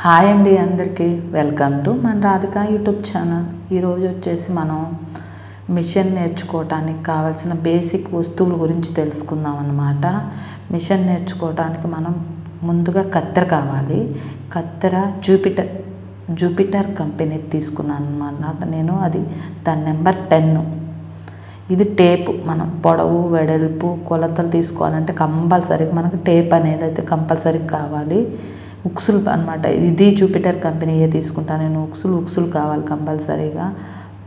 Hi అండి అందరికీ. Welcome to మన రాధిక యూట్యూబ్ ఛానల్. ఈరోజు వచ్చేసి మనం మిషన్ నేర్చుకోవటానికి కావాల్సిన బేసిక్ వస్తువుల గురించి తెలుసుకుందాం అన్నమాట. మిషన్ నేర్చుకోవటానికి మనం ముందుగా కత్తెర కావాలి. కత్తెర జూపిటర్ జూపిటర్ కంపెనీ తీసుకున్నాను అన్నమాట. నేను అది దాని నెంబర్ టెన్. ఇది టేపు. మనం పొడవు వెడల్పు కొలతలు తీసుకోవాలంటే కంపల్సరీగా మనకు టేప్ అనేది అయితే కంపల్సరీ కావాలి. ఉక్సులు అనమాట ఇది జూపిటర్ కంపెనీయే తీసుకుంటాను నేను ఉక్సులు ఉక్సులు కావాలి కంపల్సరీగా.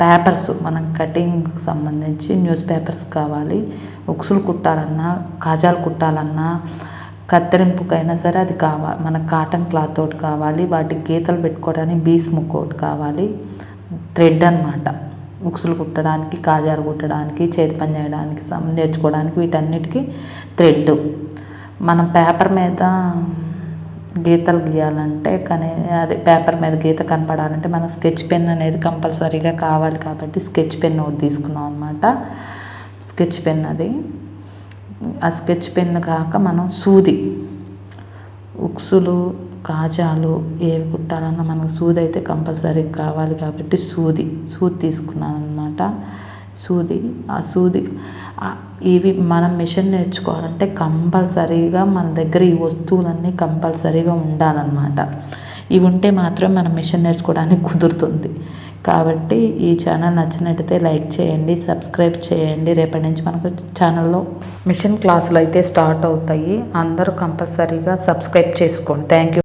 పేపర్స్ మనం కటింగ్కి సంబంధించి న్యూస్ పేపర్స్ కావాలి. ఉక్సులు కుట్టాలన్నా కాజాలు కుట్టాలన్నా కత్తిరింపుకైనా సరే అది కావాలి మనకు కాటన్ క్లాత్ ఒకటి కావాలి. వాటికి గీతలు పెట్టుకోవడానికి బీస్ ముక్క ఒకటి కావాలి. థ్రెడ్ అనమాట ఉక్సులు కుట్టడానికి కాజాలు కుట్టడానికి చేతి పని చేయడానికి సం- నేర్చుకోవడానికి వీటన్నిటికీ థ్రెడ్. మనం పేపర్ మీద గీతలు గీయాలంటే కానీ అది పేపర్ మీద గీత కనపడాలంటే మన స్కెచ్ పెన్ అనేది కంపల్సరీగా కావాలి కాబట్టి స్కెచ్ పెన్ ఒకటి తీసుకున్నాం అనమాట స్కెచ్ పెన్ అది. ఆ స్కెచ్ పెన్ కాక మనం సూది. ఉక్సులు కాజాలు ఏవి కుట్టాలన్నా మనకు సూది అయితే కంపల్సరీ కావాలి కాబట్టి సూది సూది తీసుకున్నాను అనమాట సూది ఆ సూది ఇవి మనం మిషన్ నేర్చుకోవాలంటే కంపల్సరీగా మన దగ్గర ఈ వస్తువులన్నీ కంపల్సరీగా ఉండాలన్నమాట. ఇవి ఉంటే మాత్రమే మనం మిషన్ నేర్చుకోవడానికి కుదురుతుంది. కాబట్టి ఈ ఛానల్ నచ్చినట్టయితే లైక్ చేయండి సబ్స్క్రైబ్ చేయండి. రేపటి నుంచి మనకు ఛానల్లో మిషన్ క్లాసులు అయితే స్టార్ట్ అవుతాయి. అందరూ కంపల్సరీగా సబ్స్క్రైబ్ చేసుకోండి. Thank you.